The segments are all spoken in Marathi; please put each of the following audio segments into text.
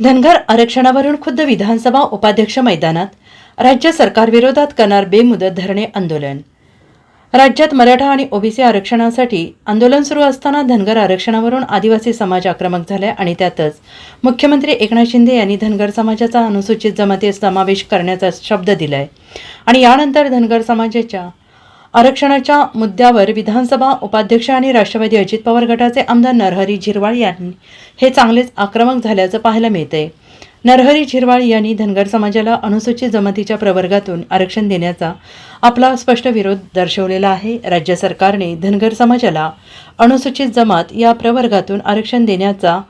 धनगर आरक्षणावरून खुद्द विधानसभा उपाध्यक्ष मैदानात राज्य सरकारविरोधात करणार बेमुदत धरणे आंदोलन. राज्यात मराठा आणि ओबीसी आरक्षणासाठी आंदोलन सुरू असताना धनगर आरक्षणावरून आदिवासी समाज आक्रमक झालाय आणि त्यातच मुख्यमंत्री एकनाथ शिंदे यांनी धनगर समाजाचा अनुसूचित जमातीत समावेश करण्याचा शब्द दिलाय. आणि यानंतर धनगर समाजाच्या आरक्षणाच्या मुद्द्यावर विधानसभा उपाध्यक्ष आणि राष्ट्रवादी अजित पवार गटाचे आमदार नरहरी झिरवाळ यांनी हे चांगलेच आक्रमक झाल्याचं पाहायला मिळते नरहरी झिरवाळ यांनी धनगर समाजाला अनुसूचित जमातीच्या प्रवर्गातून आरक्षण देण्याचा आपला स्पष्ट विरोध दर्शवलेला आहे. राज्य सरकारने धनगर समाजाला अनुसूचित जमात या प्रवर्गातून आरक्षण देण्याचा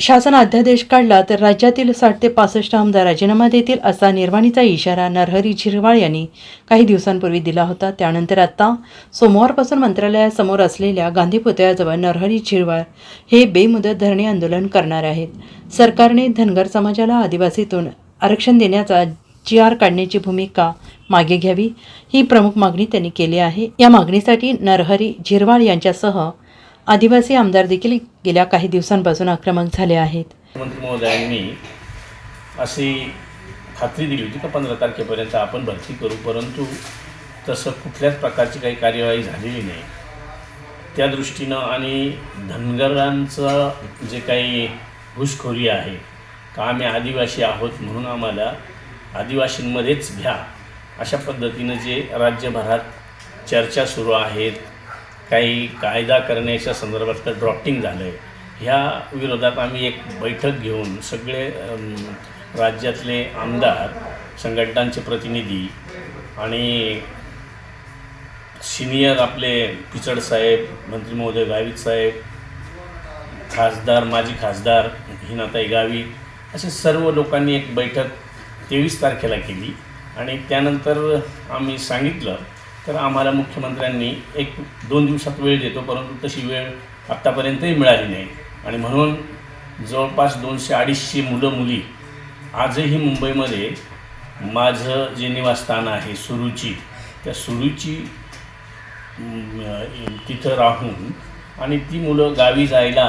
शासन अध्यादेश काढला तर राज्यातील साठ ते पासष्ट आमदार राजीनामा देतील असा निर्वाणीचा इशारा नरहरी झिरवाळ यांनी काही दिवसांपूर्वी दिला होता. त्यानंतर आता सोमवारपासून मंत्रालयासमोर असलेल्या गांधी पुतळ्याजवळ नरहरी झिरवाळ हे बेमुदत धरणे आंदोलन करणार आहेत सरकारने धनगर समाजाला आदिवासीतून आरक्षण देण्याचा जी आर काढण्याची भूमिका मागे घ्यावी ही प्रमुख मागणी त्यांनी केली आहे. या मागणीसाठी नरहरी झिरवाळ यांच्यासह आदिवासी आमदार देखील गेल्या काही दिवसांपासून आक्रमक झाले आहेत. मुख्यमंत्री महोदयांनी अशी खात्री दिली होती का पंधरा तारखेपर्यंत आपण भरती करू परंतु तसं कुठल्याच प्रकारची काही कार्यवाही झालेली नाही. त्या दृष्टीनं आणि धनगरांचं जे काही घुसखोरी आहे का आम्ही आदिवासी आहोत म्हणून आम्हाला आदिवासींमध्येच घ्या अशा पद्धतीनं जे राज्यभरात चर्चा सुरू आहेत काही कायदा करण्याच्या संदर्भात ड्रॉफ्टिंग झालं आहे ह्या विरोधात आम्ही एक बैठक घेऊन सगळे राज्यातले आमदार संघटनांचे प्रतिनिधी आणि सिनियर आपले पिचड साहेब मंत्री महोदय गावित साहेब खासदार माजी खासदार हिनाताई गावी असे सर्व लोकांनी एक बैठक तेवीस तारखेला केली. आणि त्यानंतर आम्ही सांगितलं तर आम्हाला मुख्यमंत्र्यांनी एक दोन दिवसात वेळ देतो परंतु तशी वेळ आत्तापर्यंतही मिळाली नाही. आणि म्हणून जवळपास दोनशे अडीचशे मुलं मुली आजही मुंबईमध्ये माझं जे निवासस्थान आहे सुरुची त्या सुरुची तिथं राहून आणि ती मुलं गावी जायला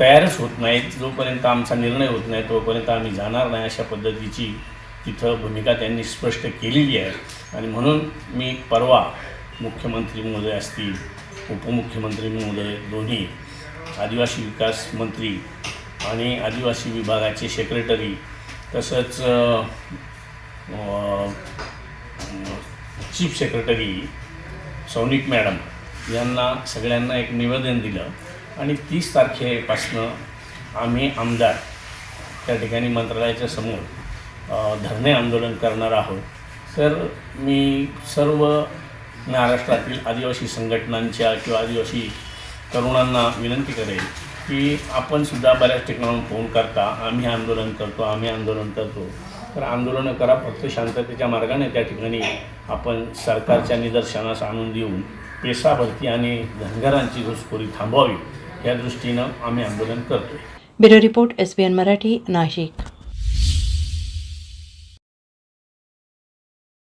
तयारच होत नाहीत. जोपर्यंत आमचा निर्णय होत नाही तोपर्यंत आम्ही जाणार नाही अशा पद्धतीची तिथं भूमिका त्यांनी स्पष्ट केलेली आहे. आणि म्हणून मी परवा मुख्यमंत्री महोदय असतील उपमुख्यमंत्री महोदय दोन्ही आदिवासी विकास मंत्री आणि आदिवासी विभागाचे सेक्रेटरी तसंच चीफ सेक्रेटरी सौनिक मॅडम यांना सगळ्यांना एक निवेदन दिलं. आणि तीस तारखेपासनं आम्ही आमदार त्या ठिकाणी मंत्रालयाच्या समोर धरणे आंदोलन करणार आहोत. तर मी सर्व महाराष्ट्रातील आदिवासी संघटनांच्या किंवा आदिवासी तरुणांना विनंती करेन की आपणसुद्धा बऱ्याच ठिकाणाहून फोन करता आम्ही आंदोलन करतो आम्ही आंदोलन करतो. तर आंदोलनं करा फक्त शांततेच्या मार्गाने त्या ठिकाणी आपण सरकारच्या निदर्शनास आणून देऊन पेसा भरती आणि धनगरांची घुसखोरी थांबवावी या दृष्टीनं आम्ही आंदोलन करतो bureau report S B N Marathi Nashik.